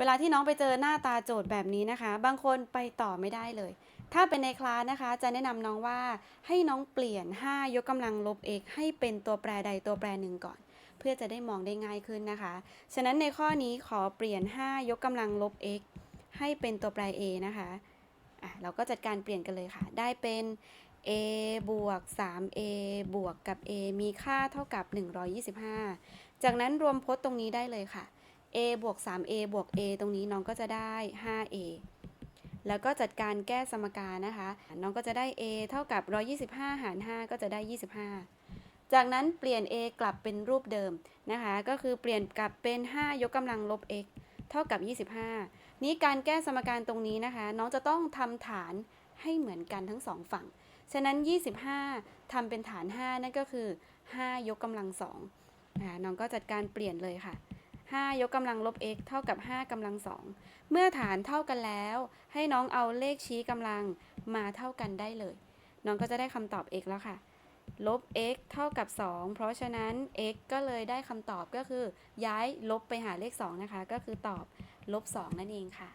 เวลาที่น้องไปเจอหน้าตาโจทย์แบบนี้นะคะ บางคนไปต่อไม่ได้เลย ถ้าเป็นในคลาสนะคะ จะแนะนำน้องว่าให้น้องเปลี่ยน 5 ยกกำลังลบ x ให้เป็นตัวแปรใดตัวแปรหนึ่งก่อน เพื่อจะได้มองได้ง่ายขึ้นนะคะ ฉะนั้นในข้อนี้ขอเปลี่ยน 5 ยกกำลังลบ x ให้เป็นตัวแปร a นะคะอะเราก็จัดการเปลี่ยนกันเลยค่ะ ได้เป็น a บวก 3a บวกกับ a มีค่าเท่ากับ 125 จากนั้นรวมพจน์ตรงนี้ได้เลยค่ะ a บวก 3a บวก a ตรงนี้น้องก็จะได้ 5a แล้วก็จัดการแก้สมการนะคะ น้องก็จะได้ a เท่ากับ 125 หาร 5 ก็จะได้ 25 จากนั้นเปลี่ยน a กลับเป็นรูปเดิมนะคะ ก็คือเปลี่ยนกลับเป็น 5 ยกกำลังลบ x เท่ากับ 25 นี้การแก้สมการตรงนี้นะคะ น้องจะต้องทำฐานให้เหมือนกันทั้งสองฝั่ง ฉะนั้น 25ทำเป็นฐาน 5 นั่นก็คือ 5 ยกกำลัง2นะคะน้องก็จัดการเปลี่ยนเลยค่ะ 5 ยกกำลังลบ x เท่ากับ 5กำลัง2เมื่อฐานเท่ากันแล้ว ให้น้องเอาเลขชี้กำลังมาเท่ากันได้เลย น้องก็จะได้คำตอบ x แล้วค่ะ ลบ x เท่ากับ 2 เพราะฉะนั้น x ก็เลยได้คำตอบก็คือ ย้ายลบไปหาเลข 2 นะคะ ก็คือตอบลบ 2 นั่นเองค่ะ